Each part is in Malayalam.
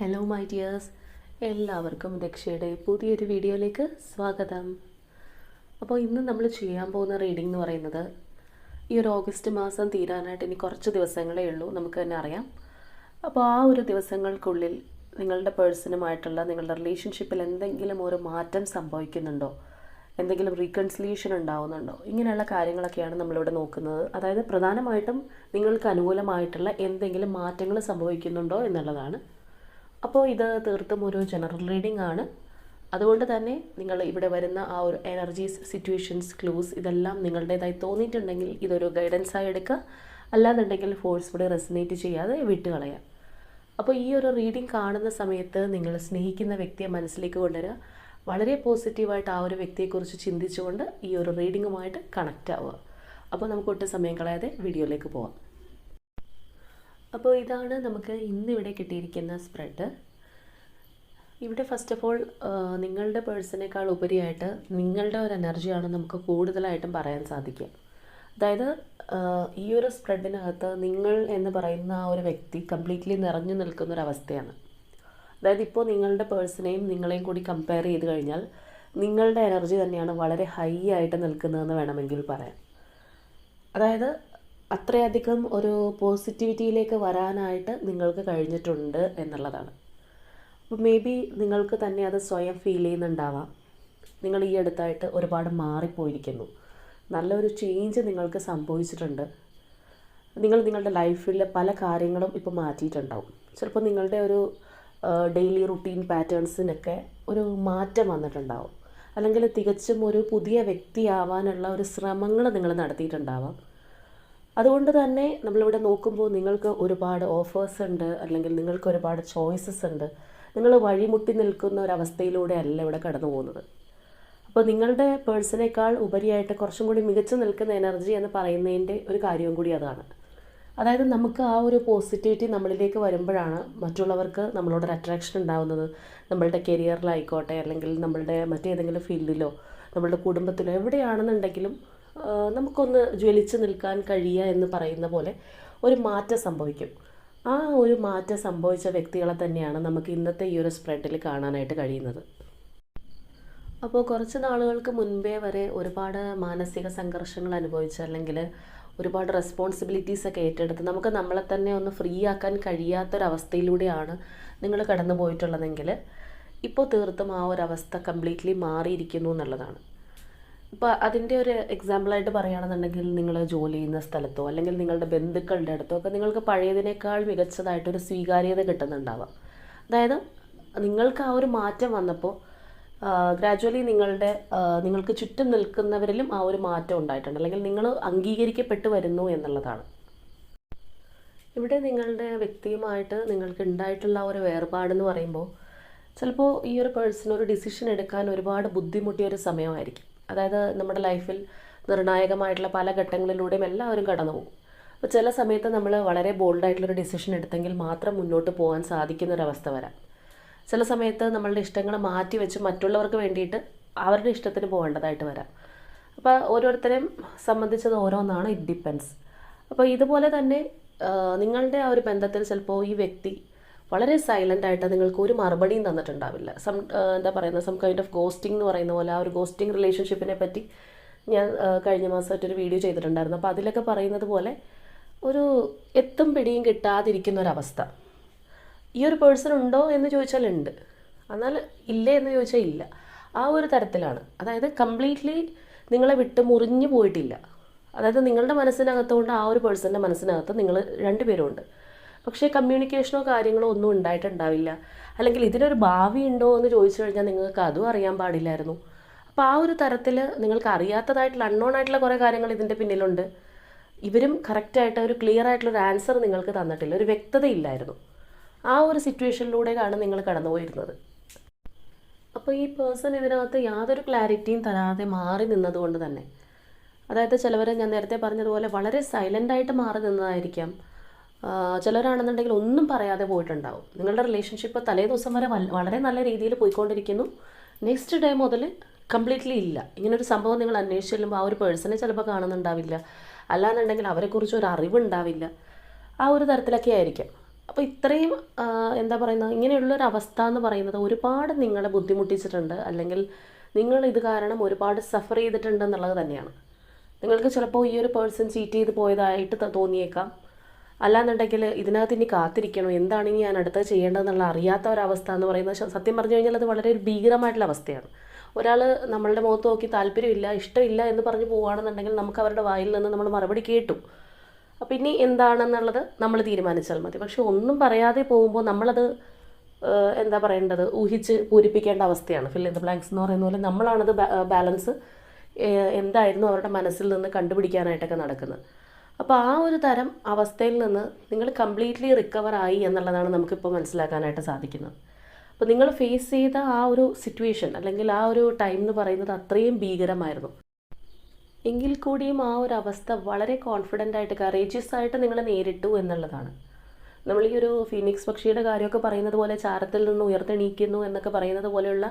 ഹലോ മൈ ഡിയേഴ്സ് എല്ലാവർക്കും ദക്ഷയുടെ പുതിയൊരു വീഡിയോയിലേക്ക് സ്വാഗതം. അപ്പോൾ ഇന്ന് നമ്മൾ ചെയ്യാൻ പോകുന്ന റീഡിംഗ് എന്ന് പറയുന്നത് ഈ ഒരു ഓഗസ്റ്റ് മാസം തീരാനായിട്ട് ഇനി കുറച്ച് ദിവസങ്ങളേ ഉള്ളൂ നമുക്ക് തന്നെ അറിയാം. അപ്പോൾ ആ ഒരു ദിവസങ്ങൾക്കുള്ളിൽ നിങ്ങളുടെ പേഴ്സണുമായിട്ടുള്ള നിങ്ങളുടെ റിലേഷൻഷിപ്പിൽ എന്തെങ്കിലും ഒരു മാറ്റം സംഭവിക്കുന്നുണ്ടോ? എന്തെങ്കിലും റീകൺസിലിയേഷൻ ഉണ്ടാവുന്നുണ്ടോ? ഇങ്ങനെയുള്ള കാര്യങ്ങളൊക്കെയാണ് നമ്മളിവിടെ നോക്കുന്നത്. അതായത് പ്രധാനമായിട്ടും നിങ്ങൾക്ക് അനുകൂലമായിട്ടുള്ള എന്തെങ്കിലും മാറ്റങ്ങൾ സംഭവിക്കുന്നുണ്ടോ എന്നുള്ളതാണ് അപ്പോൾ ഇത് തീർത്തും ഒരു ജനറൽ റീഡിംഗ് ആണ്. അതുകൊണ്ട് തന്നെ നിങ്ങൾ ഇവിടെ വരുന്ന ആ ഒരു എനർജീസ് സിറ്റുവേഷൻസ് ക്ലൂസ് ഇതെല്ലാം നിങ്ങളുടേതായി തോന്നിയിട്ടുണ്ടെങ്കിൽ ഇതൊരു ഗൈഡൻസ് ആയി എടുക്കുക. അല്ലാന്നുണ്ടെങ്കിൽ ഫോഴ്സ്ഫുള്ളി റെസിനേറ്റ് ചെയ്യാതെ വിട്ടുകളയാം. അപ്പോൾ ഈ ഒരു റീഡിംഗ് കാണുന്ന സമയത്ത് നിങ്ങൾ സ്നേഹിക്കുന്ന വ്യക്തിയെ മനസ്സിലേക്ക് കൊണ്ടുവരിക. വളരെ പോസിറ്റീവായിട്ട് ആ ഒരു വ്യക്തിയെക്കുറിച്ച് ചിന്തിച്ചുകൊണ്ട് ഈ ഒരു റീഡിങ്ങുമായിട്ട് കണക്റ്റ് ആവുക. അപ്പോൾ നമുക്ക് ഒട്ടും സമയം കളയാതെ വീഡിയോയിലേക്ക് പോവാം. അപ്പോൾ ഇതാണ് നമുക്ക് ഇന്നിവിടെ കിട്ടിയിരിക്കുന്ന സ്പ്രെഡ് ഇവിടെ ഫസ്റ്റ് ഓഫ് ഓൾ നിങ്ങളുടെ പേഴ്സണേക്കാൾ ഉപരിയായിട്ട് നിങ്ങളുടെ ഒരു എനർജിയാണ് നമുക്ക് കൂടുതലായിട്ടും പറയാൻ സാധിക്കുക അതായത് ഈ ഒരു സ്പ്രെഡിനകത്ത് നിങ്ങൾ എന്ന് പറയുന്ന ആ ഒരു വ്യക്തി കംപ്ലീറ്റ്ലി നിറഞ്ഞു നിൽക്കുന്ന ഒരു അവസ്ഥയാണ്. അതായത് ഇപ്പോൾ നിങ്ങളുടെ പേഴ്സണെയും നിങ്ങളെയും കൂടി കമ്പയർ ചെയ്ത് കഴിഞ്ഞാൽ നിങ്ങളുടെ എനർജി തന്നെയാണ് വളരെ ഹൈ ആയിട്ട് നിൽക്കുന്നതെന്ന് വേണമെങ്കിൽ പറയാം. അതായത് അത്രയധികം ഒരു പോസിറ്റിവിറ്റിയിലേക്ക് വരാനായിട്ട് നിങ്ങൾക്ക് കഴിഞ്ഞിട്ടുണ്ട് എന്നുള്ളതാണ്. അപ്പോൾ മേ ബി നിങ്ങൾക്ക് തന്നെ അത് സ്വയം ഫീൽ ചെയ്യുന്നുണ്ടാവാം. നിങ്ങൾ ഈ അടുത്തായിട്ട് ഒരുപാട് മാറിപ്പോയിരിക്കുന്നു. നല്ലൊരു ചേഞ്ച് നിങ്ങൾക്ക് സംഭവിച്ചിട്ടുണ്ട്. നിങ്ങൾ നിങ്ങളുടെ ലൈഫിലെ പല കാര്യങ്ങളും ഇപ്പോൾ മാറ്റിയിട്ടുണ്ടാവും. ചിലപ്പോൾ നിങ്ങളുടെ ഒരു ഡെയിലി റുട്ടീൻ പാറ്റേൺസിനൊക്കെ ഒരു മാറ്റം വന്നിട്ടുണ്ടാവും. അല്ലെങ്കിൽ തികച്ചും ഒരു പുതിയ വ്യക്തിയാവാനുള്ള ഒരു ശ്രമങ്ങൾ നിങ്ങൾ നടത്തിയിട്ടുണ്ടാവാം. അതുകൊണ്ട് തന്നെ നമ്മളിവിടെ നോക്കുമ്പോൾ നിങ്ങൾക്ക് ഒരുപാട് ഓഫേഴ്സ് ഉണ്ട് അല്ലെങ്കിൽ നിങ്ങൾക്ക് ഒരുപാട് ചോയ്സസ് ഉണ്ട്. നിങ്ങൾ വഴിമുട്ടി നിൽക്കുന്ന ഒരവസ്ഥയിലൂടെ അല്ല ഇവിടെ കടന്നു പോകുന്നത്. അപ്പോൾ നിങ്ങളുടെ പേഴ്സണേക്കാൾ ഉപരിയായിട്ട് കുറച്ചും കൂടി മികച്ചു നിൽക്കുന്ന എനർജി എന്ന് പറയുന്നതിന്റെ ഒരു കാര്യവും കൂടി അതാണ്. അതായത് നമുക്ക് ആ ഒരു പോസിറ്റിവിറ്റി നമ്മളിലേക്ക് വരുമ്പോഴാണ് മറ്റുള്ളവർക്ക് നമ്മളോടൊരു അട്രാക്ഷൻ ഉണ്ടാകുന്നത് നമ്മളുടെ കരിയറിലായിക്കോട്ടെ അല്ലെങ്കിൽ നമ്മളുടെ മറ്റേതെങ്കിലും ഫീൽഡിലോ നമ്മളുടെ കുടുംബത്തിലോ എവിടെയാണെന്നുണ്ടെങ്കിലും നമുക്കൊന്ന് ജ്വലിച്ചു നിൽക്കാൻ കഴിയുക എന്ന് പറയുന്ന പോലെ ഒരു മാറ്റം സംഭവിക്കും. ആ ഒരു മാറ്റം സംഭവിച്ച വ്യക്തികളെ തന്നെയാണ് നമുക്ക് ഇന്നത്തെ ഈ ഒരു സ്പ്രെഡിൽ കാണാനായിട്ട് കഴിയുന്നത്. അപ്പോൾ കുറച്ച് നാളുകൾക്ക് മുൻപേ വരെ ഒരുപാട് മാനസിക സംഘർഷങ്ങൾ അനുഭവിച്ച അല്ലെങ്കിൽ ഒരുപാട് റെസ്പോൺസിബിലിറ്റീസ് ഒക്കെ ഏറ്റെടുത്ത് നമുക്ക് നമ്മളെ തന്നെ ഒന്ന് ഫ്രീ ആക്കാൻ കഴിയാത്തൊരവസ്ഥയിലൂടെയാണ് നിങ്ങൾ കടന്നു പോയിട്ടുള്ളതെങ്കിൽ ഇപ്പോൾ തീർത്തും ആ ഒരവസ്ഥ കംപ്ലീറ്റ്ലി മാറിയിരിക്കുന്നു എന്നുള്ളതാണ്. ഇപ്പോൾ അതിന്റെ ഒരു എക്സാമ്പിളായിട്ട് പറയുകയാണെന്നുണ്ടെങ്കിൽ നിങ്ങൾ ജോലി ചെയ്യുന്ന സ്ഥലത്തോ അല്ലെങ്കിൽ നിങ്ങളുടെ ബന്ധുക്കളുടെ അടുത്തോ ഒക്കെ നിങ്ങൾക്ക് പഴയതിനേക്കാൾ മികച്ചതായിട്ടൊരു സ്വീകാര്യത കിട്ടുന്നുണ്ടാവാം. അതായത് നിങ്ങൾക്ക് ആ ഒരു മാറ്റം വന്നപ്പോൾ ഗ്രാജുവലി നിങ്ങളുടെ നിങ്ങൾക്ക് ചുറ്റും നിൽക്കുന്നവരിലും ആ ഒരു മാറ്റം ഉണ്ടായിട്ടുണ്ട്. അല്ലെങ്കിൽ നിങ്ങൾ അംഗീകരിക്കപ്പെട്ടു വരുന്നു എന്നുള്ളതാണ്. ഇവിടെ നിങ്ങളുടെ വ്യക്തിയുമായിട്ട് നിങ്ങൾക്ക് ഉണ്ടായിട്ടുള്ള ഒരു വേർപാടെന്ന് പറയുമ്പോൾ ചിലപ്പോൾ ഈ ഒരു പേഴ്സൺ ഒരു ഡിസിഷൻ എടുക്കാൻ ഒരുപാട് ബുദ്ധിമുട്ടിയ ഒരു സമയമായിരിക്കും. അതായത് നമ്മുടെ ലൈഫിൽ നിർണായകമായിട്ടുള്ള പല ഘട്ടങ്ങളിലൂടെയും എല്ലാവരും കടന്നു പോകും. അപ്പോൾ ചില സമയത്ത് നമ്മൾ വളരെ ബോൾഡായിട്ടുള്ളൊരു ഡിസിഷൻ എടുത്തെങ്കിൽ മാത്രം മുന്നോട്ട് പോകാൻ സാധിക്കുന്ന ഒരവസ്ഥ വരാം. ചില സമയത്ത് നമ്മളുടെ ഇഷ്ടങ്ങൾ മാറ്റി വെച്ച് മറ്റുള്ളവർക്ക് വേണ്ടിയിട്ട് അവരുടെ ഇഷ്ടത്തിന് പോകേണ്ടതായിട്ട് വരാം. അപ്പോൾ ഓരോരുത്തരെയും സംബന്ധിച്ചത് ഓരോന്നാണ് ഇറ്റ് ഡിപ്പെൻസ്. അപ്പോൾ ഇതുപോലെ തന്നെ നിങ്ങളുടെ ആ ഒരു ബന്ധത്തിൽ ചിലപ്പോൾ ഈ വ്യക്തി വളരെ സൈലന്റ് ആയിട്ട് നിങ്ങൾക്ക് ഒരു മറുപടിയും തന്നിട്ടുണ്ടാവില്ല. സം എന്താ പറയുന്നത്? സം കൈൻഡ് ഓഫ് ഗോസ്റ്റിംഗ് എന്ന് പറയുന്ന പോലെ ആ ഒരു ഗോസ്റ്റിംഗ് റിലേഷൻഷിപ്പിനെ പറ്റി ഞാൻ കഴിഞ്ഞ മാസം മാസമായിട്ടൊരു വീഡിയോ ചെയ്തിട്ടുണ്ടായിരുന്നു. അപ്പോൾ അതിലൊക്കെ പറയുന്നത് പോലെ ഒരു എത്തും പിടിയും കിട്ടാതിരിക്കുന്ന ഒരവസ്ഥ ഈ ഒരു പേഴ്സൺ ഉണ്ടോ എന്ന് ചോദിച്ചാൽ ഉണ്ട്. എന്നാൽ ഇല്ലേ എന്ന് ചോദിച്ചാൽ ഇല്ല. ആ ഒരു തരത്തിലാണ്. അതായത് കംപ്ലീറ്റ്ലി നിങ്ങളെ വിട്ട് മുറിഞ്ഞു പോയിട്ടില്ല. അതായത് നിങ്ങളുടെ മനസ്സിനകത്തുകൊണ്ട് ആ ഒരു പേഴ്സന്റെ മനസ്സിനകത്ത് നിങ്ങൾ രണ്ടുപേരും ഉണ്ട് പക്ഷേ കമ്മ്യൂണിക്കേഷനോ കാര്യങ്ങളോ ഒന്നും ഉണ്ടായിട്ടുണ്ടാവില്ല. അല്ലെങ്കിൽ ഇതിനൊരു ഭാവി ഉണ്ടോ എന്ന് ചോദിച്ചു കഴിഞ്ഞാൽ നിങ്ങൾക്ക് അതും അറിയാൻ പാടില്ലായിരുന്നു. അപ്പോൾ ആ ഒരു തരത്തിൽ നിങ്ങൾക്ക് അറിയാത്തതായിട്ടുള്ള അൺനോൺ ആയിട്ടുള്ള കുറേ കാര്യങ്ങൾ ഇതിന്റെ പിന്നിലുണ്ട്. ഇവരും കറക്റ്റായിട്ട് ഒരു ക്ലിയർ ആയിട്ടുള്ള ഒരു ആൻസർ നിങ്ങൾക്ക് തന്നിട്ടില്ല. ഒരു വ്യക്തതയില്ലായിരുന്നു. ആ ഒരു സിറ്റുവേഷനിലൂടെയാണ് നിങ്ങൾ കടന്നുപോയിരുന്നത്. അപ്പോൾ ഈ പേഴ്സൺ ഇതിനകത്ത് യാതൊരു ക്ലാരിറ്റിയും തരാതെ മാറി നിന്നതുകൊണ്ട് തന്നെ. അതായത് ചിലവർ ഞാൻ നേരത്തെ പറഞ്ഞതുപോലെ വളരെ സൈലന്റായിട്ട് മാറി നിന്നതായിരിക്കാം. ചിലരാണെന്നുണ്ടെങ്കിൽ ഒന്നും പറയാതെ പോയിട്ടുണ്ടാവും. നിങ്ങളുടെ റിലേഷൻഷിപ്പ് തലേ ദിവസം വരെ വളരെ നല്ല രീതിയിൽ പോയിക്കൊണ്ടിരിക്കുന്നു. നെക്സ്റ്റ് ഡേ മുതൽ കംപ്ലീറ്റ്ലി ഇല്ല. ഇങ്ങനൊരു സംഭവം നിങ്ങൾ അന്വേഷിച്ച് ചെല്ലുമ്പോൾ ആ ഒരു പേഴ്സണെ ചിലപ്പോൾ കാണുന്നുണ്ടാവില്ല. അല്ലാന്നുണ്ടെങ്കിൽ അവരെക്കുറിച്ച് ഒരു അറിവുണ്ടാവില്ല. ആ ഒരു തരത്തിലൊക്കെ ആയിരിക്കും. അപ്പോൾ ഇത്രയും എന്താ പറയുന്നത് ഇങ്ങനെയുള്ളൊരു അവസ്ഥ എന്ന് പറയുന്നത് ഒരുപാട് നിങ്ങളെ ബുദ്ധിമുട്ടിച്ചിട്ടുണ്ട്. അല്ലെങ്കിൽ നിങ്ങൾ ഇത് കാരണം ഒരുപാട് സഫർ ചെയ്തിട്ടുണ്ട് എന്നുള്ളത് തന്നെയാണ്. നിങ്ങൾക്ക് ചിലപ്പോൾ ഈ ഒരു പേഴ്സൺ ചീറ്റ് ചെയ്ത് പോയതായിട്ട് തോന്നിയേക്കാം. അല്ലാന്നുണ്ടെങ്കിൽ ഇതിനകത്ത് ഇനി കാത്തിരിക്കണോ? എന്താണ് ഇനി ഞാൻ അടുത്തത് ചെയ്യേണ്ടതെന്നുള്ള അറിയാത്ത ഒരവസ്ഥ എന്ന് പറയുന്നത് സത്യം പറഞ്ഞു കഴിഞ്ഞാൽ അത് വളരെ ഒരു ഭീകരമായിട്ടുള്ള അവസ്ഥയാണ്. ഒരാൾ നമ്മളുടെ മുഖത്ത് നോക്കി താല്പര്യമില്ല ഇഷ്ടമില്ല എന്ന് പറഞ്ഞ് പോവുകയാണെന്നുണ്ടെങ്കിൽ നമുക്ക് അവരുടെ വായിൽ നിന്ന് നമ്മൾ മറുപടി കേട്ടു. അപ്പം ഇനി എന്താണെന്നുള്ളത് നമ്മൾ തീരുമാനിച്ചാൽ മതി. പക്ഷെ ഒന്നും പറയാതെ പോകുമ്പോൾ നമ്മളത് എന്താ പറയേണ്ടത്? ഊഹിച്ച് പൂരിപ്പിക്കേണ്ട അവസ്ഥയാണ്. ഫിൽ ഇൻ ദ ബ്ലാങ്ക്സ് എന്ന് പറയുന്ന പോലെ നമ്മളാണത് ബാലൻസ് എന്തായിരുന്നു അവരുടെ മനസ്സിൽ നിന്ന് കണ്ടുപിടിക്കാനായിട്ടൊക്കെ നടക്കുന്നത്. അപ്പോൾ ആ ഒരു തരം അവസ്ഥയിൽ നിന്ന് നിങ്ങൾ കംപ്ലീറ്റ്ലി റിക്കവർ ആയി എന്നുള്ളതാണ് നമുക്കിപ്പോൾ മനസ്സിലാക്കാനായിട്ട് സാധിക്കുന്നത്. അപ്പോൾ നിങ്ങൾ ഫേസ് ചെയ്ത ആ ഒരു സിറ്റുവേഷൻ അല്ലെങ്കിൽ ആ ഒരു ടൈം എന്ന് പറയുന്നത് അത്രയും ഭീകരമായിരുന്നു. എങ്കിൽ കൂടിയും ആ ഒരു അവസ്ഥ വളരെ കോൺഫിഡന്റ് ആയിട്ട് കറേജിയസ് ആയിട്ട് നിങ്ങൾ നേരിട്ടു എന്നുള്ളതാണ്. നമ്മൾ ഈ ഒരു ഫീനിക്സ് പക്ഷിയുടെ കാര്യമൊക്കെ പറയുന്നത് പോലെ ചാരത്തിൽ നിന്ന് ഉയർത്തെണീക്കുന്നു എന്നൊക്കെ പറയുന്നത് പോലെയുള്ള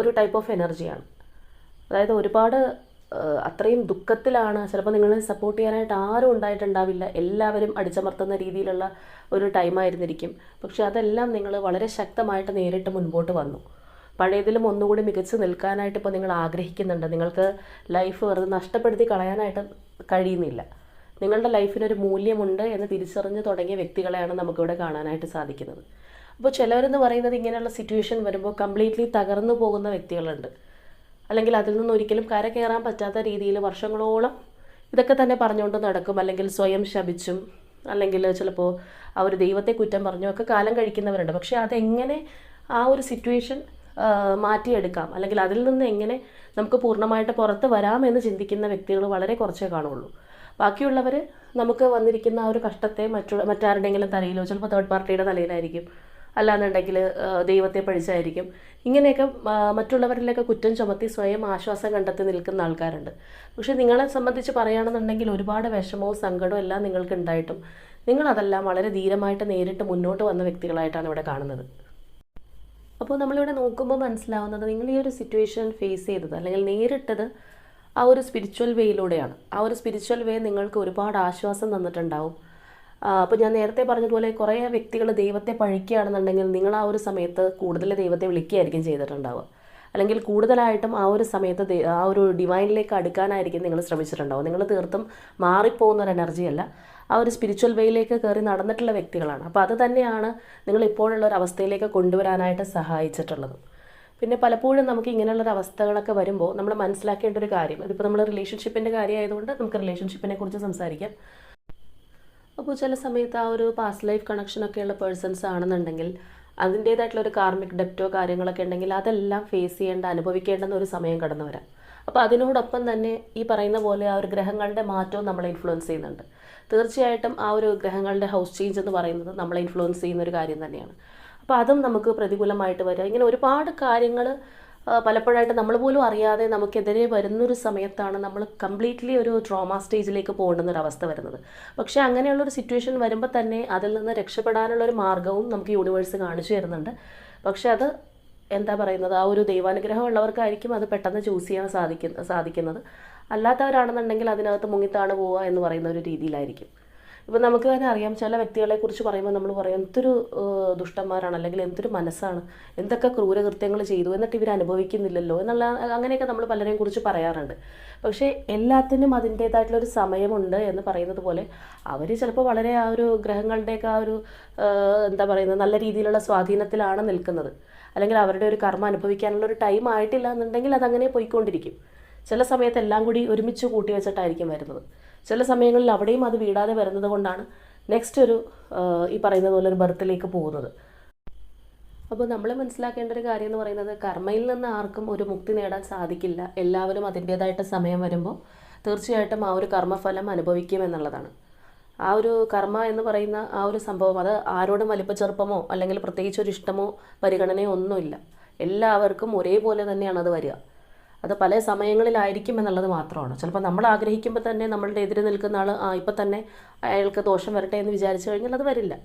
ഒരു ടൈപ്പ് ഓഫ് എനർജിയാണ് അതായത് ഒരുപാട് അത്രയും ദുഃഖത്തിലാണ്. ചിലപ്പോൾ നിങ്ങളെ സപ്പോർട്ട് ചെയ്യാനായിട്ട് ആരും ഉണ്ടായിട്ടുണ്ടാവില്ല. എല്ലാവരും അടിച്ചമർത്തുന്ന രീതിയിലുള്ള ഒരു ടൈമായിരുന്നിരിക്കും പക്ഷെ അതെല്ലാം നിങ്ങൾ വളരെ ശക്തമായിട്ട് നേരിട്ട് മുൻപോട്ട് വന്നു. പഴയതിലും ഒന്നുകൂടി മികച്ചു നിൽക്കാനായിട്ട് ഇപ്പോൾ നിങ്ങൾ ആഗ്രഹിക്കുന്നുണ്ട്. നിങ്ങൾക്ക് ലൈഫ് വെറുതെ നഷ്ടപ്പെടുത്തി കളയാനായിട്ട് കഴിയുന്നില്ല. നിങ്ങളുടെ ലൈഫിനൊരു മൂല്യമുണ്ട് എന്ന് തിരിച്ചറിഞ്ഞ് തുടങ്ങിയ വ്യക്തികളെയാണ് നമുക്കിവിടെ കാണാനായിട്ട് സാധിക്കുന്നത്. അപ്പോൾ ചിലവരെന്ന് പറയുന്നത് ഇങ്ങനെയുള്ള സിറ്റുവേഷൻ വരുമ്പോൾ കംപ്ലീറ്റ്ലി തകർന്നു പോകുന്ന വ്യക്തികളുണ്ട്. അല്ലെങ്കിൽ അതിൽ നിന്ന് ഒരിക്കലും കര കയറാൻ പറ്റാത്ത രീതിയിൽ വർഷങ്ങളോളം ഇതൊക്കെ തന്നെ പറഞ്ഞുകൊണ്ട് നടക്കും. അല്ലെങ്കിൽ സ്വയം ശപിച്ചും അല്ലെങ്കിൽ ചിലപ്പോൾ ആ ഒരു ദൈവത്തെ കുറ്റം പറഞ്ഞും ഒക്കെ കാലം കഴിക്കുന്നവരുണ്ട്. പക്ഷേ അതെങ്ങനെ ആ ഒരു സിറ്റുവേഷൻ മാറ്റിയെടുക്കാം? അല്ലെങ്കിൽ അതിൽ നിന്ന് എങ്ങനെ നമുക്ക് പൂർണമായിട്ട് പുറത്ത് വരാമെന്ന് ചിന്തിക്കുന്ന വ്യക്തികൾ വളരെ കുറച്ചേ കാണുള്ളൂ. ബാക്കിയുള്ളവർ നമുക്ക് വന്നിരിക്കുന്ന ആ ഒരു കഷ്ടത്തെ മറ്റു മറ്റാരുടെയെങ്കിലും തലയിലോ ചിലപ്പോൾ തേർഡ് പാർട്ടിയുടെ തലയിലായിരിക്കും. അല്ലാന്നുണ്ടെങ്കിൽ ദൈവത്തെ പഴിച്ചായിരിക്കും ഇങ്ങനെയൊക്കെ മറ്റുള്ളവരിലൊക്കെ കുറ്റം ചുമത്തി സ്വയം ആശ്വാസം കണ്ടെത്തി നിൽക്കുന്ന ആൾക്കാരുണ്ട്. പക്ഷേ നിങ്ങളെ സംബന്ധിച്ച് പറയുകയാണെന്നുണ്ടെങ്കിൽ ഒരുപാട് വിഷമവും സങ്കടവും എല്ലാം നിങ്ങൾക്ക് ഉണ്ടായിട്ടും നിങ്ങളതെല്ലാം വളരെ ധീരമായിട്ട് നേരിട്ട് മുന്നോട്ട് വന്ന വ്യക്തികളായിട്ടാണ് ഇവിടെ കാണുന്നത്. അപ്പോൾ നമ്മളിവിടെ നോക്കുമ്പോൾ മനസ്സിലാവുന്നത് നിങ്ങൾ ഈ ഒരു സിറ്റുവേഷൻ ഫേസ് ചെയ്തത് അല്ലെങ്കിൽ നേരിട്ടത് ആ ഒരു സ്പിരിച്വൽ വേയിലൂടെയാണ് ആ ഒരു സ്പിരിച്വൽ വേ നിങ്ങൾക്ക് ഒരുപാട് ആശ്വാസം തന്നിട്ടുണ്ടാവും. അപ്പോൾ ഞാൻ നേരത്തെ പറഞ്ഞതുപോലെ കുറേ വ്യക്തികൾ ദൈവത്തെ പഴിക്കുകയാണെന്നുണ്ടെങ്കിൽ നിങ്ങൾ ആ ഒരു സമയത്ത് കൂടുതൽ ദൈവത്തെ വിളിക്കുകയായിരിക്കും ചെയ്തിട്ടുണ്ടാവുക. അല്ലെങ്കിൽ കൂടുതലായിട്ടും ആ ഒരു സമയത്ത് ആ ഒരു ഡിവൈനിലേക്ക് അടുക്കാനായിരിക്കും നിങ്ങൾ ശ്രമിച്ചിട്ടുണ്ടാവും നിങ്ങൾ തീർത്തും മാറിപ്പോകുന്ന ഒരു എനർജിയല്ല ആ ഒരു സ്പിരിച്വൽ വേയിലേക്ക് കയറി നടന്നിട്ടുള്ള വ്യക്തികളാണ്. അപ്പോൾ അത് തന്നെയാണ് നിങ്ങൾ ഇപ്പോഴുള്ള ഒരു അവസ്ഥയിലേക്ക് കൊണ്ടുവരാനായിട്ട് സഹായിച്ചിട്ടുള്ളത്. പിന്നെ പലപ്പോഴും നമുക്ക് ഇങ്ങനെയുള്ളൊരു അവസ്ഥകളൊക്കെ വരുമ്പോൾ നമ്മൾ മനസ്സിലാക്കേണ്ട ഒരു കാര്യം ഇതിപ്പോൾ നമ്മൾ റിലേഷൻഷിപ്പിന്റെ കാര്യമായതുകൊണ്ട് നമുക്ക് റിലേഷൻഷിപ്പിനെ കുറിച്ച് സംസാരിക്കാം. അപ്പോൾ ചില സമയത്ത് ആ ഒരു പാസ്റ്റ് ലൈഫ് കണക്ഷനൊക്കെയുള്ള പേഴ്സൺസ് ആണെന്നുണ്ടെങ്കിൽ അതിന്റേതായിട്ടുള്ള ഒരു കാർമിക് ഡെപ്റ്റോ കാര്യങ്ങളൊക്കെ ഉണ്ടെങ്കിൽ അതെല്ലാം ഫേസ് ചെയ്യേണ്ട അനുഭവിക്കേണ്ടെന്ന ഒരു സമയം കടന്നു വരാം. അപ്പോൾ അതിനോടൊപ്പം തന്നെ ഈ പറയുന്ന പോലെ ആ ഒരു ഗ്രഹങ്ങളുടെ മാറ്റവും നമ്മളെ ഇൻഫ്ലുവൻസ് ചെയ്യുന്നുണ്ട്. തീർച്ചയായിട്ടും ആ ഒരു ഗ്രഹങ്ങളുടെ ഹൗസ് ചേഞ്ച് എന്ന് പറയുന്നത് നമ്മളെ ഇൻഫ്ലുവൻസ് ചെയ്യുന്ന ഒരു കാര്യം തന്നെയാണ്. അപ്പോൾ അതും നമുക്ക് പ്രതികൂലമായിട്ട് വരിക ഇങ്ങനെ ഒരുപാട് കാര്യങ്ങൾ പലപ്പോഴായിട്ട് നമ്മൾ പോലും അറിയാതെ നമുക്കെതിരെ വരുന്നൊരു സമയത്താണ് നമ്മൾ കംപ്ലീറ്റ്ലി ഒരു ട്രോമ സ്റ്റേജിലേക്ക് പോകേണ്ടുന്ന ഒരു അവസ്ഥ വരുന്നത്. പക്ഷേ അങ്ങനെയുള്ളൊരു സിറ്റുവേഷൻ വരുമ്പോൾ തന്നെ അതിൽ നിന്ന് രക്ഷപ്പെടാനുള്ള ഒരു മാർഗവും നമുക്ക് യൂണിവേഴ്സ് കാണിച്ചു തരുന്നുണ്ട്. പക്ഷേ അത് എന്താ പറയുന്നത്? ആ ഒരു ദൈവാനുഗ്രഹം ഉള്ളവർക്കായിരിക്കും അത് പെട്ടെന്ന് ചൂസ് ചെയ്യാൻ സാധിക്കുന്ന സാധിക്കുന്നത്. അല്ലാത്തവരാണെന്നുണ്ടെങ്കിൽ അതിനകത്ത് മുങ്ങിത്താണ് പോവുക എന്ന് പറയുന്ന ഒരു രീതിയിലായിരിക്കും. ഇപ്പം നമുക്ക് തന്നെ അറിയാം ചില വ്യക്തികളെ കുറിച്ച് പറയുമ്പോൾ നമ്മൾ പറയും എന്തൊരു ദുഷ്ടന്മാരാണ് അല്ലെങ്കിൽ എന്തൊരു മനസ്സാണ്. എന്തൊക്കെ ക്രൂരകൃത്യങ്ങൾ ചെയ്തു എന്നിട്ട് ഇവർ അനുഭവിക്കുന്നില്ലല്ലോ? എന്നുള്ള അങ്ങനെയൊക്കെ നമ്മൾ പലരെയും കുറിച്ച് പറയാറുണ്ട്. പക്ഷേ എല്ലാത്തിനും അതിന്റേതായിട്ടുള്ള ഒരു സമയമുണ്ട് എന്ന് പറയുന്നത് പോലെ അവർ ചിലപ്പോൾ വളരെ ആ ഒരു ഗ്രഹങ്ങളുടെയൊക്കെ ആ ഒരു എന്താ പറയുന്നത് നല്ല രീതിയിലുള്ള സ്വാധീനത്തിലാണ് നിൽക്കുന്നത്. അല്ലെങ്കിൽ അവരുടെ ഒരു കർമ്മം അനുഭവിക്കാനുള്ള ഒരു ടൈം ആയിട്ടില്ല എന്നുണ്ടെങ്കിൽ അതങ്ങനെ പോയിക്കൊണ്ടിരിക്കും. ചില സമയത്ത് എല്ലാം കൂടി ഒരുമിച്ച് കൂട്ടി വെച്ചിട്ടായിരിക്കും വരുന്നത്. ചില സമയങ്ങളിൽ അവിടെയും അത് വീടാതെ വരുന്നത് കൊണ്ടാണ് നെക്സ്റ്റ് ഒരു ഈ പറയുന്ന പോലെ ഒരു ബർത്തിലേക്ക് പോകുന്നത്. അപ്പോൾ നമ്മൾ മനസ്സിലാക്കേണ്ട ഒരു കാര്യം എന്ന് പറയുന്നത് കർമ്മയിൽ നിന്ന് ആർക്കും ഒരു മുക്തി നേടാൻ സാധിക്കില്ല. എല്ലാവരും അതിന്റേതായിട്ട് സമയം വരുമ്പോൾ തീർച്ചയായിട്ടും ആ ഒരു കർമ്മഫലം അനുഭവിക്കും എന്നുള്ളതാണ്. ആ ഒരു കർമ്മ എന്ന് പറയുന്ന ആ ഒരു സംഭവം അത് ആരോടും വലിപ്പച്ചെറുപ്പമോ അല്ലെങ്കിൽ പ്രത്യേകിച്ച് ഒരു ഇഷ്ടമോ പരിഗണനയോ ഒന്നുമില്ല. എല്ലാവർക്കും ഒരേപോലെ തന്നെയാണ് അത് വരിക. അത് പല സമയങ്ങളിലായിരിക്കും എന്നുള്ളത് മാത്രമാണ്. ചിലപ്പോൾ നമ്മൾ ആഗ്രഹിക്കുമ്പോൾ തന്നെ നമ്മളുടെ എതിരെ നിൽക്കുന്ന ആൾ ആ ഇപ്പം തന്നെ അയാൾക്ക് ദോഷം വരട്ടെ എന്ന് വിചാരിച്ചു കഴിഞ്ഞാൽ അത് വരില്ല.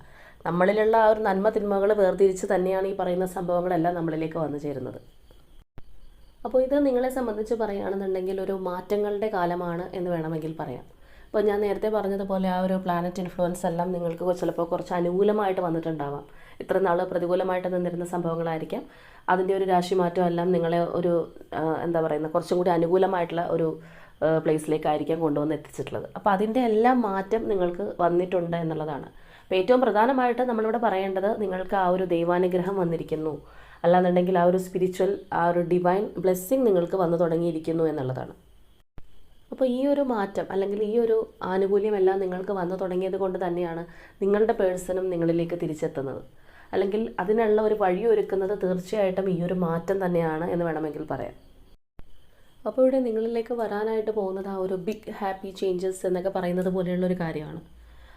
നമ്മളിലുള്ള ആ ഒരു നന്മ തിന്മകൾ വേർതിരിച്ച് തന്നെയാണ് ഈ പറയുന്ന സംഭവങ്ങളെല്ലാം നമ്മളിലേക്ക് വന്നു ചേരുന്നത്. അപ്പോൾ ഇത് നിങ്ങളെ സംബന്ധിച്ച് പറയുകയാണെന്നുണ്ടെങ്കിൽ ഒരു മാറ്റങ്ങളുടെ കാലമാണ് എന്ന് വേണമെങ്കിൽ പറയാം. ഇപ്പോൾ ഞാൻ നേരത്തെ പറഞ്ഞതുപോലെ ആ ഒരു പ്ലാനറ്റ് ഇൻഫ്ലുവൻസ് എല്ലാം നിങ്ങൾക്ക് ചിലപ്പോൾ കുറച്ച് അനുകൂലമായിട്ട് വന്നിട്ടുണ്ടാവാം. ഇത്ര നാൾ പ്രതികൂലമായിട്ട് നിന്നിരുന്ന സംഭവങ്ങളായിരിക്കാം. അതിന്റെ ഒരു രാശി മാറ്റം എല്ലാം നിങ്ങളെ ഒരു എന്താ പറയുന്നത് കുറച്ചും കൂടി അനുകൂലമായിട്ടുള്ള ഒരു പ്ലേസിലേക്കായിരിക്കാം കൊണ്ടുവന്ന് എത്തിച്ചിട്ടുള്ളത്. അപ്പോൾ അതിന്റെ എല്ലാം മാറ്റം നിങ്ങൾക്ക് വന്നിട്ടുണ്ട് എന്നുള്ളതാണ്. അപ്പോൾ ഏറ്റവും പ്രധാനമായിട്ട് നമ്മളിവിടെ പറയേണ്ടത് നിങ്ങൾക്ക് ആ ഒരു ദൈവാനുഗ്രഹം വന്നിരിക്കുന്നു. അല്ലാന്നുണ്ടെങ്കിൽ ആ ഒരു സ്പിരിച്വൽ ആ ഒരു ഡിവൈൻ ബ്ലെസ്സിങ് നിങ്ങൾക്ക് വന്നു തുടങ്ങിയിരിക്കുന്നു എന്നുള്ളതാണ്. അപ്പോൾ ഈ ഒരു മാറ്റം അല്ലെങ്കിൽ ഈ ഒരു ആനുകൂല്യമെല്ലാം നിങ്ങൾക്ക് വന്നു തുടങ്ങിയത് കൊണ്ട് തന്നെയാണ് നിങ്ങളുടെ പേഴ്സണും നിങ്ങളിലേക്ക് തിരിച്ചെത്തുന്നത്. അല്ലെങ്കിൽ അതിനുള്ള ഒരു വഴിയൊരുക്കുന്നത് തീർച്ചയായിട്ടും ഈ ഒരു മാറ്റം തന്നെയാണ് എന്ന് വേണമെങ്കിൽ പറയാം. അപ്പോൾ ഇവിടെ നിങ്ങളിലേക്ക് വരാനായിട്ട് പോകുന്നത് ആ ഒരു ബിഗ് ഹാപ്പി ചേഞ്ചസ് എന്നൊക്കെ പറയുന്നത് പോലെയുള്ള ഒരു കാര്യമാണ്.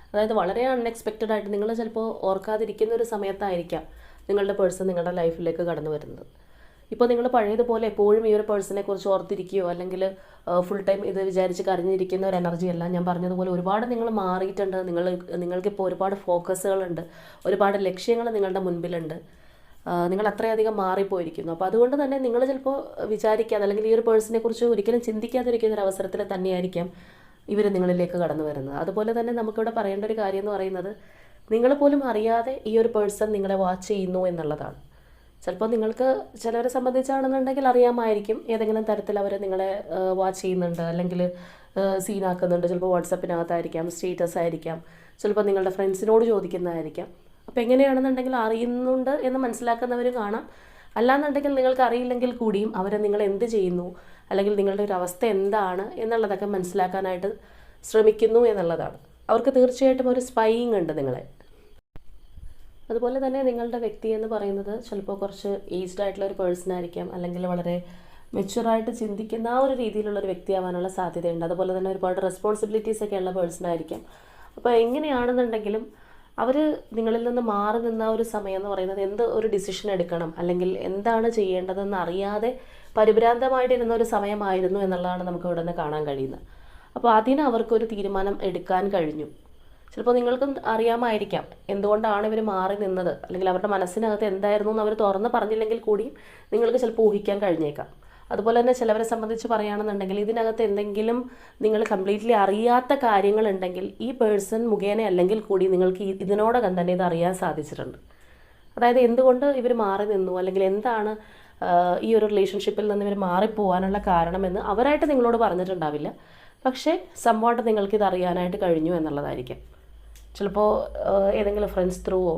അതായത് വളരെ അൺഎക്സ്പെക്റ്റഡ് ആയിട്ട് നിങ്ങൾ ചിലപ്പോൾ ഓർക്കാതിരിക്കുന്ന ഒരു സമയത്തായിരിക്കാം നിങ്ങളുടെ പേഴ്സൺ നിങ്ങളുടെ ലൈഫിലേക്ക് കടന്നു വരുന്നത്. ഇപ്പോൾ നിങ്ങൾ പഴയതുപോലെ എപ്പോഴും ഈ ഒരു പേഴ്സണെ കുറിച്ച് ഓർത്തിരിക്കുകയോ അല്ലെങ്കിൽ ഫുൾ ടൈം ഇത് വിചാരിച്ച് കരഞ്ഞിരിക്കുന്ന ഒരു എനർജി അല്ല. ഞാൻ പറഞ്ഞതുപോലെ ഒരുപാട് നിങ്ങൾ മാറിയിട്ടുണ്ട്. നിങ്ങൾ നിങ്ങൾക്കിപ്പോൾ ഒരുപാട് ഫോക്കസുകളുണ്ട് ഒരുപാട് ലക്ഷ്യങ്ങൾ നിങ്ങളുടെ മുൻപിലുണ്ട്. നിങ്ങൾ അത്രയധികം മാറിപ്പോയിരിക്കുന്നു. അപ്പോൾ അതുകൊണ്ട് തന്നെ നിങ്ങൾ ചിലപ്പോൾ വിചാരിക്കാതെ അല്ലെങ്കിൽ ഈ ഒരു പേഴ്സണെ കുറിച്ച് ഒരിക്കലും ചിന്തിക്കാതിരിക്കുന്ന ഒരു അവസരത്തിൽ തന്നെയായിരിക്കാം ഇവർ നിങ്ങളിലേക്ക് കടന്നു വരുന്നത്. അതുപോലെ തന്നെ നമുക്കിവിടെ പറയേണ്ട ഒരു കാര്യം എന്ന് പറയുന്നത് നിങ്ങൾ പോലും അറിയാതെ ഈ ഒരു പേഴ്സൺ നിങ്ങളെ വാച്ച് ചെയ്യുന്നു എന്നുള്ളതാണ്. ചിലപ്പോൾ നിങ്ങൾക്ക് ചിലവരെ സംബന്ധിച്ചാണെന്നുണ്ടെങ്കിൽ അറിയാമായിരിക്കും ഏതെങ്കിലും തരത്തിൽ അവർ നിങ്ങളെ വാച്ച് ചെയ്യുന്നുണ്ട്. അല്ലെങ്കിൽ സീനാക്കുന്നുണ്ട് ചിലപ്പോൾ വാട്സപ്പിനകത്തായിരിക്കാം സ്റ്റേറ്റസ് ആയിരിക്കാം. ചിലപ്പോൾ നിങ്ങളുടെ ഫ്രണ്ട്സിനോട് ചോദിക്കുന്നതായിരിക്കാം. അപ്പോൾ എങ്ങനെയാണെന്നുണ്ടെങ്കിൽ അറിയുന്നുണ്ട് എന്ന് മനസ്സിലാക്കുന്നവരും കാണാം. അല്ലാന്നുണ്ടെങ്കിൽ നിങ്ങൾക്ക് അറിയില്ലെങ്കിൽ കൂടിയും അവരെ നിങ്ങൾ എന്ത് ചെയ്യുന്നു? അല്ലെങ്കിൽ നിങ്ങളുടെ ഒരു അവസ്ഥ എന്താണ്? എന്നുള്ളതൊക്കെ മനസ്സിലാക്കാനായിട്ട് ശ്രമിക്കുന്നു എന്നുള്ളതാണ്. അവർക്ക് തീർച്ചയായിട്ടും ഒരു സ്പൈയിങ് ഉണ്ട് നിങ്ങളെ. അതുപോലെ തന്നെ നിങ്ങളുടെ വ്യക്തി എന്ന് പറയുന്നത് ചിലപ്പോൾ കുറച്ച് ഏജ്ഡ് ആയിട്ടുള്ള ഒരു പേഴ്സൺ ആയിരിക്കാം. അല്ലെങ്കിൽ വളരെ മെച്യൂറായിട്ട് ചിന്തിക്കുന്ന ആ ഒരു രീതിയിലുള്ള ഒരു വ്യക്തിയാവാനുള്ള സാധ്യതയുണ്ട്. അതുപോലെ തന്നെ ഒരുപാട് റെസ്പോൺസിബിലിറ്റീസ് ഒക്കെ ഉള്ള പേഴ്സൺ ആയിരിക്കാം. അപ്പോൾ എങ്ങനെയാണെന്നുണ്ടെങ്കിലും അവർ നിങ്ങളിൽ നിന്ന് മാറി നിന്ന ഒരു സമയം എന്ന് പറയുന്നത് എന്ത് ഒരു ഡിസിഷൻ എടുക്കണം? അല്ലെങ്കിൽ എന്താണ് ചെയ്യേണ്ടതെന്ന് അറിയാതെ പരിഭ്രാന്തമായിട്ടിരുന്ന ഒരു സമയമായിരുന്നു എന്നുള്ളതാണ് നമുക്ക് ഇവിടെ നിന്ന് കാണാൻ കഴിയുന്നത്. അപ്പോൾ അതിന് അവർക്കൊരു തീരുമാനം എടുക്കാൻ കഴിഞ്ഞു. ചിലപ്പോൾ നിങ്ങൾക്കും അറിയാമായിരിക്കാം എന്തുകൊണ്ടാണ് ഇവർ മാറി നിന്നത്. അല്ലെങ്കിൽ അവരുടെ മനസ്സിനകത്ത് എന്തായിരുന്നു എന്ന് അവർ തുറന്ന് പറഞ്ഞില്ലെങ്കിൽ കൂടിയും നിങ്ങൾക്ക് ചിലപ്പോൾ ഊഹിക്കാൻ കഴിഞ്ഞേക്കാം. അതുപോലെ തന്നെ ചിലവരെ സംബന്ധിച്ച് പറയുകയാണെന്നുണ്ടെങ്കിൽ ഇതിനകത്ത് എന്തെങ്കിലും നിങ്ങൾ കംപ്ലീറ്റ്ലി അറിയാത്ത കാര്യങ്ങളുണ്ടെങ്കിൽ ഈ പേഴ്സൺ മുഖേന അല്ലെങ്കിൽ കൂടി നിങ്ങൾക്ക് ഇതിനോടകം തന്നെ ഇത് അറിയാൻ സാധിച്ചിട്ടുണ്ട്. അതായത് എന്തുകൊണ്ട് ഇവർ മാറി നിന്നു? അല്ലെങ്കിൽ എന്താണ് ഈ ഒരു റിലേഷൻഷിപ്പിൽ നിന്ന് ഇവർ മാറിപ്പോവാനുള്ള കാരണമെന്ന് അവരായിട്ട് നിങ്ങളോട് പറഞ്ഞിട്ടുണ്ടാവില്ല. പക്ഷേ സംഭവമായിട്ട് നിങ്ങൾക്ക് ഇത് അറിയാനായിട്ട് കഴിഞ്ഞു എന്നുള്ളതായിരിക്കും. ചിലപ്പോൾ ഏതെങ്കിലും ഫ്രണ്ട്സ് ത്രൂവോ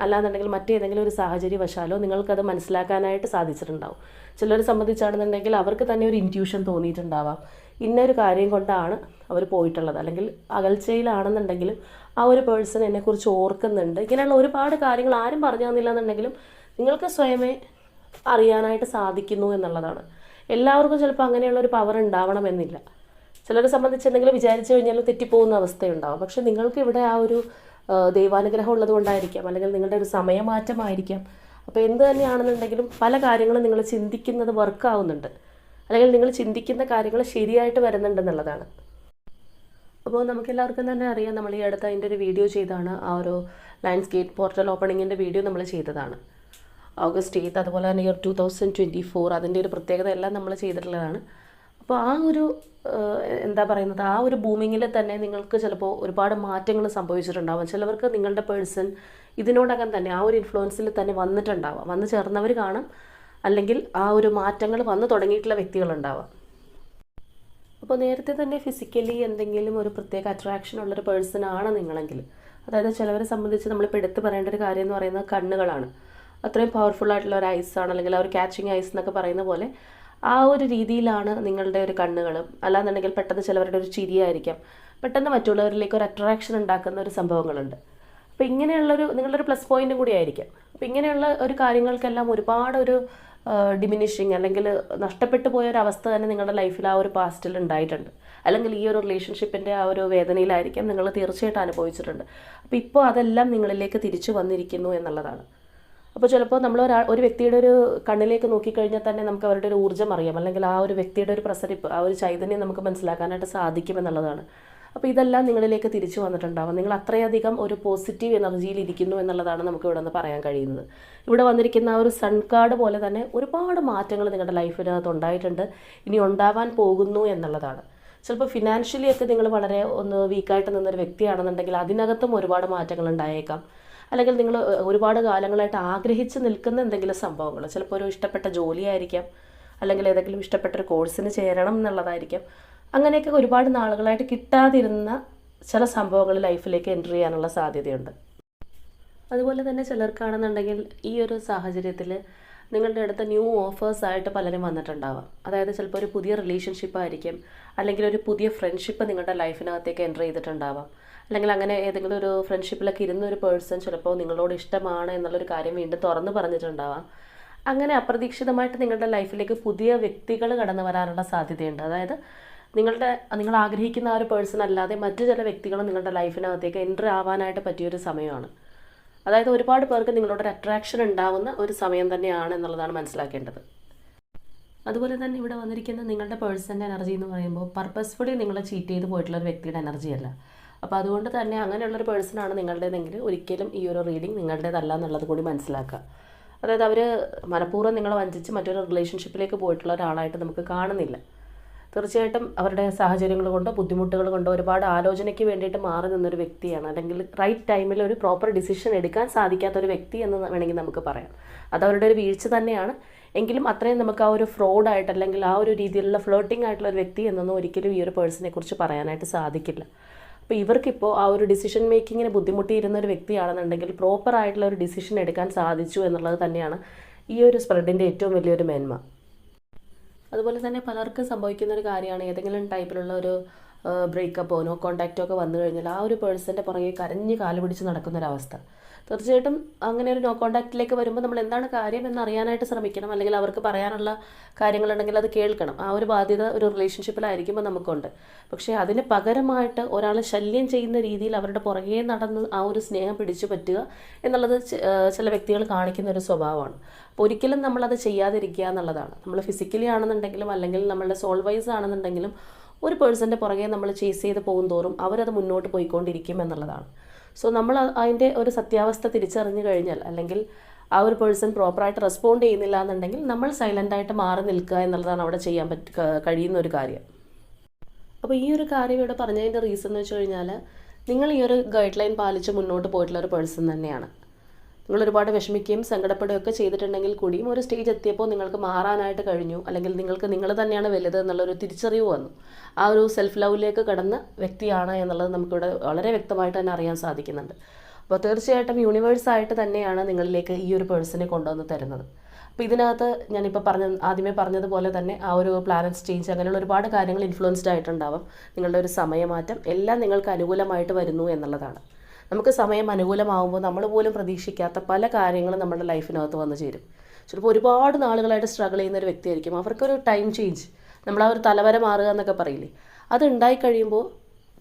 അല്ലാന്നുണ്ടെങ്കിൽ മറ്റേതെങ്കിലും ഒരു സാഹചര്യവശാലോ നിങ്ങൾക്കത് മനസ്സിലാക്കാനായിട്ട് സാധിച്ചിട്ടുണ്ടാവും. ചിലരെ സംബന്ധിച്ചാണെന്നുണ്ടെങ്കിൽ അവർക്ക് തന്നെ ഒരു ഇന്റ്യൂഷൻ തോന്നിയിട്ടുണ്ടാവാം. ഇന്നൊരു കാര്യം കൊണ്ടാണ് അവർ പോയിട്ടുള്ളത്. അല്ലെങ്കിൽ അകൽച്ചയിലാണെന്നുണ്ടെങ്കിലും ആ ഒരു പേഴ്സൺ എന്നെക്കുറിച്ച് ഓർക്കുന്നുണ്ട്. ഇങ്ങനെയുള്ള ഒരുപാട് കാര്യങ്ങൾ ആരും പറഞ്ഞു തന്നില്ല എന്നുണ്ടെങ്കിലും നിങ്ങൾക്ക് സ്വയമേ അറിയാനായിട്ട് സാധിക്കുന്നു എന്നുള്ളതാണ്. എല്ലാവർക്കും ചിലപ്പോൾ അങ്ങനെയുള്ള ഒരു പവർ ഉണ്ടാവണമെന്നില്ല. ചിലരെ സംബന്ധിച്ച് എന്തെങ്കിലും വിചാരിച്ചു കഴിഞ്ഞാൽ തെറ്റിപ്പോകുന്ന അവസ്ഥയുണ്ടാവും. പക്ഷെ നിങ്ങൾക്ക് ഇവിടെ ആ ഒരു ദൈവാനുഗ്രഹം ഉള്ളത് കൊണ്ടായിരിക്കാം. അല്ലെങ്കിൽ നിങ്ങളുടെ ഒരു സമയമാറ്റമായിരിക്കാം. അപ്പോൾ എന്ത് തന്നെയാണെന്നുണ്ടെങ്കിലും പല കാര്യങ്ങളും നിങ്ങൾ ചിന്തിക്കുന്നത് വർക്കാവുന്നുണ്ട് അല്ലെങ്കിൽ നിങ്ങൾ ചിന്തിക്കുന്ന കാര്യങ്ങൾ ശരിയായിട്ട് വരുന്നുണ്ടെന്നുള്ളതാണ് അപ്പോൾ നമുക്കെല്ലാവർക്കും തന്നെ അറിയാം നമ്മൾ ഈ അടുത്ത് അതിന്റെ ഒരു വീഡിയോ ചെയ്താണ്. ആ ഒരു ലാൻഡ്സ്കേപ്പ് പോർട്ടൽ ഓപ്പണിങ്ങിന്റെ വീഡിയോ നമ്മൾ ചെയ്തതാണ്. ഓഗസ്റ്റ് എയ്ത്ത് അതുപോലെ തന്നെ year two thousand twenty four അതിന്റെ ഒരു പ്രത്യേകത എല്ലാം നമ്മൾ ചെയ്തിട്ടുള്ളതാണ്. അപ്പോൾ ആ ഒരു എന്താ പറയുന്നത്? ആ ഒരു ബൂമിങ്ങിൽ തന്നെ നിങ്ങൾക്ക് ചിലപ്പോൾ ഒരുപാട് മാറ്റങ്ങൾ സംഭവിച്ചിട്ടുണ്ടാവാം. ചിലവർക്ക് നിങ്ങളുടെ പേഴ്സൺ ഇതിനോടകം തന്നെ ആ ഒരു ഇൻഫ്ലുവൻസിൽ തന്നെ വന്നിട്ടുണ്ടാവാം. വന്നു ചേർന്നവർ കാണും. അല്ലെങ്കിൽ ആ ഒരു മാറ്റങ്ങൾ വന്നു തുടങ്ങിയിട്ടുള്ള വ്യക്തികളുണ്ടാവാം അപ്പോൾ നേരത്തെ തന്നെ ഫിസിക്കലി എന്തെങ്കിലും ഒരു പ്രത്യേക അട്രാക്ഷൻ ഉള്ളൊരു പേഴ്സൺ ആണ് നിങ്ങളെങ്കിൽ. അതായത് ചിലവരെ സംബന്ധിച്ച് നമ്മളിപ്പോൾ എടുത്തു പറയേണ്ട ഒരു കാര്യം എന്ന് പറയുന്നത് കണ്ണുകളാണ്. അത്രയും പവർഫുൾ ആയിട്ടുള്ള ഒരു ഐസ് ആണ്. അല്ലെങ്കിൽ ആ ഒരു ക്യാച്ചിങ് ഐസ് എന്നൊക്കെ പറയുന്ന പോലെ ആ ഒരു രീതിയിലാണ് നിങ്ങളുടെ ഒരു കണ്ണുകളും. അല്ലാന്നുണ്ടെങ്കിൽ പെട്ടെന്ന് ചിലവരുടെ ഒരു ചിരിയായിരിക്കാം. പെട്ടെന്ന് മറ്റുള്ളവരിലേക്ക് ഒരു അട്രാക്ഷൻ ഉണ്ടാക്കുന്ന ഒരു സംഭവങ്ങളുണ്ട്. അപ്പോൾ ഇങ്ങനെയുള്ളൊരു നിങ്ങളുടെ ഒരു പ്ലസ് പോയിന്റും കൂടി ആയിരിക്കാം. അപ്പോൾ ഇങ്ങനെയുള്ള ഒരു കാര്യങ്ങൾക്കെല്ലാം ഒരുപാട് ഒരു ഡിമിനിഷിങ് അല്ലെങ്കിൽ നഷ്ടപ്പെട്ടു പോയ ഒരു അവസ്ഥ തന്നെ നിങ്ങളുടെ ലൈഫിൽ ആ ഒരു പാസ്റ്റിൽ ഉണ്ടായിട്ടുണ്ട്. അല്ലെങ്കിൽ ഈ ഒരു റിലേഷൻഷിപ്പിന്റെ ആ ഒരു വേദനയിലായിരിക്കാം നിങ്ങൾ തീർച്ചയായിട്ടും അനുഭവിച്ചിട്ടുണ്ട്. അപ്പോൾ ഇപ്പോൾ അതെല്ലാം നിങ്ങളിലേക്ക് തിരിച്ചു വന്നിരിക്കുന്നു എന്നുള്ളതാണ്. അപ്പോൾ ചിലപ്പോൾ നമ്മൾ ഒരാൾ ഒരു വ്യക്തിയുടെ ഒരു കണ്ണിലേക്ക് നോക്കിക്കഴിഞ്ഞാൽ തന്നെ നമുക്ക് അവരുടെ ഒരു ഊർജം അറിയാം. അല്ലെങ്കിൽ ആ ഒരു വ്യക്തിയുടെ ഒരു പ്രസരിപ്പ് ആ ഒരു ചൈതന്യം നമുക്ക് മനസ്സിലാക്കാനായിട്ട് സാധിക്കുമെന്നുള്ളതാണ് അപ്പോൾ ഇതെല്ലാം നിങ്ങളിലേക്ക് തിരിച്ചു വന്നിട്ടുണ്ടാവും. നിങ്ങൾ അത്രയധികം ഒരു പോസിറ്റീവ് എനർജിയിൽ ഇരിക്കുന്നു എന്നുള്ളതാണ് നമുക്ക് ഇവിടെ നിന്ന് പറയാൻ കഴിയുന്നത്. ഇവിടെ വന്നിരിക്കുന്ന ആ ഒരു സൺ കാർഡ് പോലെ തന്നെ ഒരുപാട് മാറ്റങ്ങൾ നിങ്ങളുടെ ലൈഫിനകത്ത് ഉണ്ടായിട്ടുണ്ട്. ഇനി ഉണ്ടാവാൻ പോകുന്നു എന്നുള്ളതാണ്. ചിലപ്പോൾ ഫിനാൻഷ്യലി ഒക്കെ നിങ്ങൾ വളരെ ഒന്ന് വീക്കായിട്ട് നിന്നൊരു വ്യക്തിയാണെന്നുണ്ടെങ്കിൽ അതിനകത്തും ഒരുപാട് മാറ്റങ്ങൾ ഉണ്ടായേക്കാം. അല്ലെങ്കിൽ നിങ്ങൾ ഒരുപാട് കാലങ്ങളായിട്ട് ആഗ്രഹിച്ച് നിൽക്കുന്ന എന്തെങ്കിലും സംഭവങ്ങൾ ചിലപ്പോൾ ഒരു ഇഷ്ടപ്പെട്ട ജോലിയായിരിക്കാം അല്ലെങ്കിൽ ഏതെങ്കിലും ഇഷ്ടപ്പെട്ട ഒരു കോഴ്സിന് ചേരണം എന്നുള്ളതായിരിക്കാം. അങ്ങനെയൊക്കെ ഒരുപാട് നാളുകളായിട്ട് കിട്ടാതിരുന്ന ചില സംഭവങ്ങൾ ലൈഫിലേക്ക് എന്റർ ചെയ്യാനുള്ള സാധ്യതയുണ്ട്. അതുപോലെ തന്നെ ചിലർക്കാണെന്നുണ്ടെങ്കിൽ ഈ ഒരു സാഹചര്യത്തിൽ നിങ്ങളുടെ അടുത്ത് ന്യൂ ഓഫേഴ്സ് ആയിട്ട് പലരും വന്നിട്ടുണ്ടാവാം. അതായത് ചിലപ്പോൾ ഒരു പുതിയ റിലേഷൻഷിപ്പ് ആയിരിക്കും അല്ലെങ്കിൽ ഒരു പുതിയ ഫ്രണ്ട്ഷിപ്പ് നിങ്ങളുടെ ലൈഫിനകത്തേക്ക് എന്റർ ചെയ്തിട്ടുണ്ടാവാം. അല്ലെങ്കിൽ അങ്ങനെ ഏതെങ്കിലും ഒരു ഫ്രണ്ട്ഷിപ്പിലൊക്കെ ഇരുന്ന ഒരു പേഴ്സൺ ചിലപ്പോൾ നിങ്ങളോട് ഇഷ്ടമാണ് എന്നുള്ളൊരു കാര്യം വീണ്ടും തുറന്നു പറഞ്ഞിട്ടുണ്ടാവാം. അങ്ങനെ അപ്രതീക്ഷിതമായിട്ട് നിങ്ങളുടെ ലൈഫിലേക്ക് പുതിയ വ്യക്തികൾ കടന്നു വരാനുള്ള സാധ്യതയുണ്ട്. അതായത് നിങ്ങളുടെ നിങ്ങൾ ആഗ്രഹിക്കുന്ന ആ ഒരു പേഴ്സൺ അല്ലാതെ മറ്റു ചില വ്യക്തികളും നിങ്ങളുടെ ലൈഫിനകത്തേക്ക് എന്റർ ആവാനായിട്ട് പറ്റിയൊരു സമയമാണ്. അതായത് ഒരുപാട് പേർക്ക് നിങ്ങളോട് ഒരു അട്രാക്ഷൻ ഉണ്ടാവുന്ന ഒരു സമയം തന്നെയാണ് എന്നുള്ളതാണ് മനസ്സിലാക്കേണ്ടത്. അതുപോലെ തന്നെ ഇവിടെ വന്നിരിക്കുന്ന നിങ്ങളുടെ പേഴ്സന്റെ എനർജി എന്ന് പറയുമ്പോൾ പർപ്പസ്ഫുള്ളി നിങ്ങളെ ചീറ്റ് ചെയ്ത് പോയിട്ടുള്ള ഒരു വ്യക്തിയുടെ എനർജി അല്ല. അപ്പോൾ അതുകൊണ്ട് തന്നെ അങ്ങനെയുള്ളൊരു പേഴ്സണാണ് നിങ്ങളുടേതെങ്കിൽ ഒരിക്കലും ഈ ഒരു റീഡിംഗ് നിങ്ങളുടേതല്ല എന്നുള്ളത് കൂടി മനസ്സിലാക്കുക. അതായത് അവർ മനഃപൂർവം നിങ്ങളെ വഞ്ചിച്ച് മറ്റൊരു റിലേഷൻഷിപ്പിലേക്ക് പോയിട്ടുള്ള ഒരാളായിട്ട് നമുക്ക് കാണുന്നില്ല. തീർച്ചയായിട്ടും അവരുടെ സാഹചര്യങ്ങൾ കൊണ്ടോ ബുദ്ധിമുട്ടുകൾ കൊണ്ടോ ഒരുപാട് ആലോചനയ്ക്ക് വേണ്ടിയിട്ട് മാറി നിന്നൊരു വ്യക്തിയാണ്. അല്ലെങ്കിൽ റൈറ്റ് ടൈമിൽ ഒരു പ്രോപ്പർ ഡിസിഷൻ എടുക്കാൻ സാധിക്കാത്ത ഒരു വ്യക്തി എന്ന് വേണമെങ്കിൽ നമുക്ക് പറയാം. അത് അവരുടെ ഒരു വീഴ്ച തന്നെയാണ്. എങ്കിലും അത്രയും നമുക്ക് ആ ഒരു ഫ്രോഡായിട്ട് അല്ലെങ്കിൽ ആ ഒരു രീതിയിലുള്ള ഫ്ലോട്ടിംഗ് ആയിട്ടുള്ള ഒരു വ്യക്തി എന്നൊന്നും ഒരിക്കലും ഈ ഒരു പേഴ്സണെ കുറിച്ച് പറയാനായിട്ട് സാധിക്കില്ല. അപ്പോൾ ഇവർക്കിപ്പോൾ ആ ഒരു ഡിസിഷൻ മേക്കിങ്ങിന് ബുദ്ധിമുട്ടിയിരുന്ന ഒരു വ്യക്തിയാണെന്നുണ്ടെങ്കിൽ പ്രോപ്പർ ആയിട്ടുള്ള ഒരു ഡിസിഷൻ എടുക്കാൻ സാധിച്ചു എന്നുള്ളത് തന്നെയാണ് ഈ ഒരു സ്പ്രെഡിന്റെ ഏറ്റവും വലിയൊരു മേന്മ. അതുപോലെ തന്നെ പലർക്കും സംഭവിക്കുന്ന ഒരു കാര്യമാണ് ഏതെങ്കിലും ടൈപ്പിലുള്ള ഒരു ബ്രേക്കപ്പോ നോ കോണ്ടാക്റ്റോ ഒക്കെ വന്നു കഴിഞ്ഞാൽ ആ ഒരു പേഴ്സന്റെ പുറകെ കരഞ്ഞ് കാൽ പിടിച്ച് നടക്കുന്നൊരവസ്ഥ. തീർച്ചയായിട്ടും അങ്ങനെ ഒരു നോ കോണ്ടാക്റ്റിലേക്ക് വരുമ്പോൾ നമ്മൾ എന്താണ് കാര്യം എന്ന് അറിയാനായിട്ട് ശ്രമിക്കണം. അല്ലെങ്കിൽ അവർക്ക് പറയാനുള്ള കാര്യങ്ങളുണ്ടെങ്കിൽ അത് കേൾക്കണം. ആ ഒരു ബാധ്യത ഒരു റിലേഷൻഷിപ്പിലായിരിക്കുമ്പോൾ നമുക്കുണ്ട്. പക്ഷേ അതിന് പകരമായിട്ട് ഒരാൾ ശല്യം ചെയ്യുന്ന രീതിയിൽ അവരുടെ പുറകെ നടന്ന് ആ ഒരു സ്നേഹം പിടിച്ചു പറ്റുക എന്നുള്ളത് ചില വ്യക്തികൾ കാണിക്കുന്ന ഒരു സ്വഭാവമാണ്. അപ്പോൾ ഒരിക്കലും നമ്മളത് ചെയ്യാതിരിക്കുക എന്നുള്ളതാണ്. നമ്മൾ ഫിസിക്കലി ആണെന്നുണ്ടെങ്കിലും അല്ലെങ്കിൽ നമ്മളുടെ സോൾ വൈസ് ആണെന്നുണ്ടെങ്കിലും ഒരു പേഴ്സന്റെ പുറകെ നമ്മൾ ചേസ് ചെയ്ത് പോകും തോറും അവരത് മുന്നോട്ട് പോയിക്കൊണ്ടിരിക്കും എന്നുള്ളതാണ്. സോ നമ്മൾ അതിന്റെ ഒരു സത്യാവസ്ഥ തിരിച്ചറിഞ്ഞു കഴിഞ്ഞാൽ അല്ലെങ്കിൽ ആ ഒരു പേഴ്സൺ പ്രോപ്പറായിട്ട് റെസ്പോണ്ട് ചെയ്യുന്നില്ല എന്നുണ്ടെങ്കിൽ നമ്മൾ സൈലന്റായിട്ട് മാറി നിൽക്കുക എന്നുള്ളതാണ് അവിടെ ചെയ്യാൻ പറ്റ കഴിയുന്ന ഒരു കാര്യം. അപ്പോൾ ഈ ഒരു കാര്യം ഇവിടെ പറഞ്ഞതിന്റെ റീസൺ എന്ന് വെച്ച് കഴിഞ്ഞാൽ നിങ്ങൾ ഈ ഒരു ഗൈഡ് ലൈൻ പാലിച്ച് മുന്നോട്ട് പോയിട്ടുള്ള ഒരു പേഴ്സൺ തന്നെയാണ്. നിങ്ങൾ ഒരുപാട് വിഷമിക്കുകയും സങ്കടപ്പെടുകയൊക്കെ ചെയ്തിട്ടുണ്ടെങ്കിൽ കൂടിയും ഒരു സ്റ്റേജ് എത്തിയപ്പോൾ നിങ്ങൾക്ക് മാറാനായിട്ട് കഴിഞ്ഞു. അല്ലെങ്കിൽ നിങ്ങൾക്ക് നിങ്ങൾ തന്നെയാണ് വലുത് എന്നുള്ളൊരു തിരിച്ചറിവ് വന്നു. ആ ഒരു സെൽഫ് ലവിലേക്ക് കടന്ന വ്യക്തിയാണ് എന്നുള്ളത് നമുക്കിവിടെ വളരെ വ്യക്തമായിട്ട് തന്നെ അറിയാൻ സാധിക്കുന്നുണ്ട്. അപ്പോൾ തീർച്ചയായിട്ടും യൂണിവേഴ്സായിട്ട് തന്നെയാണ് നിങ്ങളിലേക്ക് ഈ ഒരു പേഴ്സണെ കൊണ്ടുവന്ന് തരുന്നത്. അപ്പോൾ ഇതിനകത്ത് ഞാനിപ്പോൾ പറഞ്ഞ ആദ്യമേ പറഞ്ഞതുപോലെ തന്നെ ആ ഒരു പ്ലാനറ്റ്സ് ചേഞ്ച് അങ്ങനെയുള്ള ഒരുപാട് കാര്യങ്ങൾ ഇൻഫ്ലുവൻസ്ഡ് ആയിട്ടുണ്ടാവും. നിങ്ങളുടെ ഒരു സമയമാറ്റം എല്ലാം നിങ്ങൾക്ക് അനുകൂലമായിട്ട് വരുന്നു എന്നുള്ളതാണ്. നമുക്ക് സമയം അനുകൂലമാകുമ്പോൾ നമ്മൾ പോലും പ്രതീക്ഷിക്കാത്ത പല കാര്യങ്ങളും നമ്മുടെ ലൈഫിനകത്ത് വന്നു ചേരും. ചിലപ്പോൾ ഒരുപാട് നാളുകളായിട്ട് സ്ട്രഗിൾ ചെയ്യുന്ന ഒരു വ്യക്തിയായിരിക്കും. അവർക്കൊരു ടൈം ചേഞ്ച് നമ്മൾ ആ ഒരു തലവര മാറുക എന്നൊക്കെ പറയില്ലേ? അത് ഉണ്ടായി കഴിയുമ്പോൾ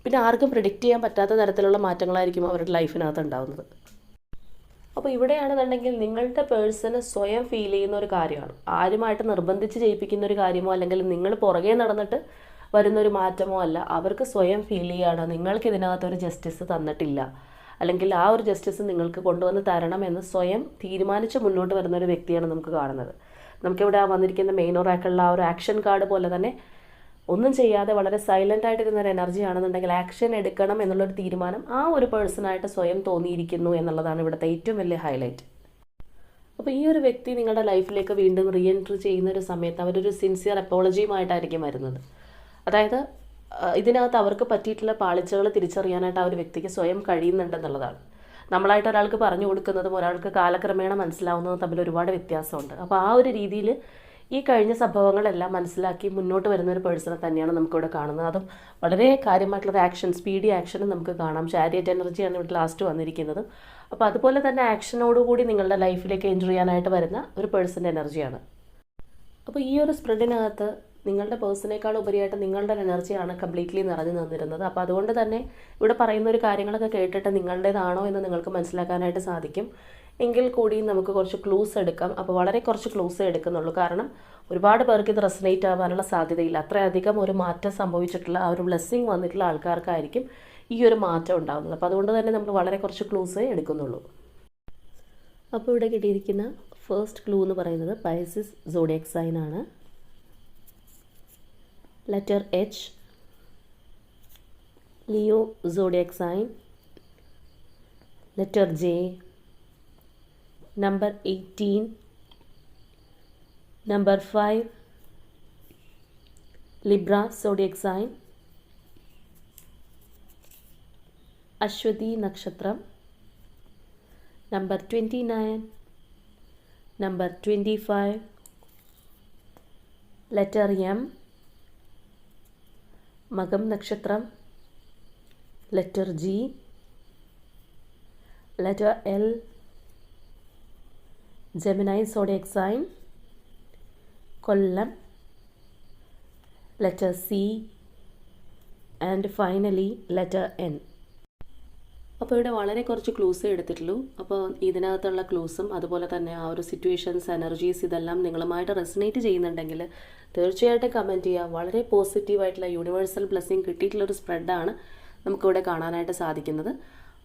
പിന്നെ ആർക്കും പ്രിഡിക്റ്റ് ചെയ്യാൻ പറ്റാത്ത തരത്തിലുള്ള മാറ്റങ്ങളായിരിക്കും അവരുടെ ലൈഫിനകത്ത് ഉണ്ടാകുന്നത് അപ്പോൾ ഇവിടെയാണെന്നുണ്ടെങ്കിൽ നിങ്ങളുടെ പേഴ്സണ് സ്വയം ഫീൽ ചെയ്യുന്ന ഒരു കാര്യമാണ്. ആരുമായിട്ട് നിർബന്ധിച്ച് ചെയ്യിപ്പിക്കുന്ന ഒരു കാര്യമോ അല്ലെങ്കിൽ നിങ്ങൾ പുറകെ നടന്നിട്ട് വരുന്നൊരു മാറ്റമോ അല്ല. അവർക്ക് സ്വയം ഫീൽ ചെയ്യുകയാണ്. നിങ്ങൾക്ക് ഇതിനകത്ത് ഒരു ജസ്റ്റിസ് തന്നിട്ടില്ല. അല്ലെങ്കിൽ ആ ഒരു ജസ്റ്റിസ് നിങ്ങൾക്ക് കൊണ്ടുവന്ന് തരണം എന്ന് സ്വയം തീരുമാനിച്ച് മുന്നോട്ട് വരുന്ന ഒരു വ്യക്തിയാണ് നമുക്ക് കാണുന്നത്. നമുക്കിവിടെ വന്നിരിക്കുന്ന മെയിൻ ഒറാക്കളുടെ ആ ഒരു ആക്ഷൻ കാർഡ് പോലെ തന്നെ ഒന്നും ചെയ്യാതെ വളരെ സൈലന്റ് ആയിട്ടിരുന്ന ഒരു എനർജി ആണെന്നുണ്ടെങ്കിൽ ആക്ഷൻ എടുക്കണം എന്നുള്ളൊരു തീരുമാനം ആ ഒരു പേഴ്സണായിട്ട് സ്വയം തോന്നിയിരിക്കുന്നു എന്നുള്ളതാണ് ഇവിടുത്തെ ഏറ്റവും വലിയ ഹൈലൈറ്റ് അപ്പോൾ ഈ ഒരു വ്യക്തി നിങ്ങളുടെ ലൈഫിലേക്ക് വീണ്ടും റീ എൻട്രി ചെയ്യുന്ന ഒരു സമയത്ത് അവരൊരു സിൻസിയർ അപ്പോളജിയുമായിട്ടായിരിക്കും വരുന്നത്. അതായത് ഇതിനകത്ത് അവർക്ക് പറ്റിയിട്ടുള്ള പാളിച്ചകൾ തിരിച്ചറിയാനായിട്ട് ആ ഒരു വ്യക്തിക്ക് സ്വയം കഴിയുന്നുണ്ടെന്നുള്ളതാണ്. നമ്മളായിട്ട് ഒരാൾക്ക് പറഞ്ഞു കൊടുക്കുന്നതും ഒരാൾക്ക് കാലക്രമേണ മനസ്സിലാവുന്നതും തമ്മിൽ ഒരുപാട് വ്യത്യാസമുണ്ട്. അപ്പോൾ ആ ഒരു രീതിയിൽ ഈ കഴിഞ്ഞ സംഭവങ്ങളെല്ലാം മനസ്സിലാക്കി മുന്നോട്ട് വരുന്ന ഒരു പേഴ്സണെ തന്നെയാണ് നമുക്കിവിടെ കാണുന്നത്. അതും വളരെ കാര്യമായിട്ടുള്ള ആക്ഷൻ സ്പീഡി ആക്ഷനും നമുക്ക് കാണാം. ചാരിയറ്റ് എനർജിയാണ് ഇവിടെ ലാസ്റ്റ് വന്നിരിക്കുന്നത്. അപ്പോൾ അതുപോലെ തന്നെ ആക്ഷനോടുകൂടി നിങ്ങളുടെ ലൈഫിലേക്ക് എൻജോയ് ചെയ്യാനായിട്ട് വരുന്ന ഒരു പേഴ്സന്റെ എനർജിയാണ് അപ്പോൾ ഈ ഒരു സ്പ്രെഡിനകത്ത് നിങ്ങളുടെ പേഴ്സണേക്കാൾ ഉപരിയായിട്ട് നിങ്ങളുടെ എനർജിയാണ് കംപ്ലീറ്റ്ലി നിറഞ്ഞു നിന്നിരുന്നത്. അപ്പോൾ അതുകൊണ്ട് തന്നെ ഇവിടെ പറയുന്ന ഒരു കാര്യങ്ങളൊക്കെ കേട്ടിട്ട് നിങ്ങളുടേതാണോ എന്ന് നിങ്ങൾക്ക് മനസ്സിലാക്കാനായിട്ട് സാധിക്കും. എങ്കിൽ കൂടി നമുക്ക് കുറച്ച് ക്ലൂസ് എടുക്കാം. അപ്പോൾ വളരെ കുറച്ച് ക്ലൂസ് എടുക്കുന്നുള്ളൂ. കാരണം ഒരുപാട് പേർക്ക് ഇത് റെസനേറ്റ് ആവാനുള്ള സാധ്യതയില്ല. അത്രയധികം ഒരു മാറ്റം സംഭവിച്ചിട്ടുള്ള ആ ഒരു ബ്ലെസ്സിങ് വന്നിട്ടുള്ള ആൾക്കാർക്കായിരിക്കും ഈ ഒരു മാറ്റം ഉണ്ടാകുന്നത് അപ്പോൾ അതുകൊണ്ട് തന്നെ നമ്മൾ വളരെ കുറച്ച് ക്ലൂസേ എടുക്കുന്നുള്ളൂ. അപ്പോൾ ഇവിടെ കിട്ടിയിരിക്കുന്ന ഫസ്റ്റ് ക്ലൂ എന്ന് പറയുന്നത് പൈസിസ് സോഡിയക് സൈൻ ആണ്. letter H Leo zodiac sign letter J number 18 number 5 Libra zodiac sign Ashwati nakshatra number 29 number 25 letter M Makam നക്ഷത്രം letter G letter L Gemini zodiac sign Kollam letter C and finally letter N അപ്പോൾ ഇവിടെ വളരെ കുറച്ച് ക്ലൂസ് എടുത്തിട്ടുള്ളൂ. അപ്പോൾ ഇതിനകത്തുള്ള ക്ലൂസും അതുപോലെ തന്നെ ആ ഒരു സിറ്റുവേഷൻസ് എനർജീസ് ഇതെല്ലാം നിങ്ങളുമായിട്ട് റെസനേറ്റ് ചെയ്യുന്നുണ്ടെങ്കിൽ തീർച്ചയായിട്ടും കമന്റ് ചെയ്യുക. വളരെ പോസിറ്റീവായിട്ടുള്ള യൂണിവേഴ്സൽ ബ്ലെസ്സിങ് കിട്ടിയിട്ടുള്ളൊരു സ്പ്രെഡാണ് നമുക്കിവിടെ കാണാനായിട്ട് സാധിക്കുന്നത്.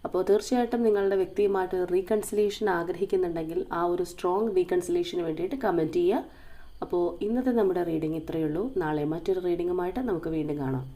അപ്പോൾ തീർച്ചയായിട്ടും നിങ്ങളുടെ വ്യക്തിയുമായിട്ട് റീകൺസിലേഷൻ ആഗ്രഹിക്കുന്നുണ്ടെങ്കിൽ ആ ഒരു സ്ട്രോങ് റീകൺസിലേഷന് വേണ്ടിയിട്ട് കമന്റ് ചെയ്യുക. അപ്പോൾ ഇന്നത്തെ നമ്മുടെ റീഡിംഗ് ഇത്രയേ ഉള്ളൂ. നാളെ മറ്റൊരു റീഡിങ്ങുമായിട്ട് നമുക്ക് വീണ്ടും കാണാം.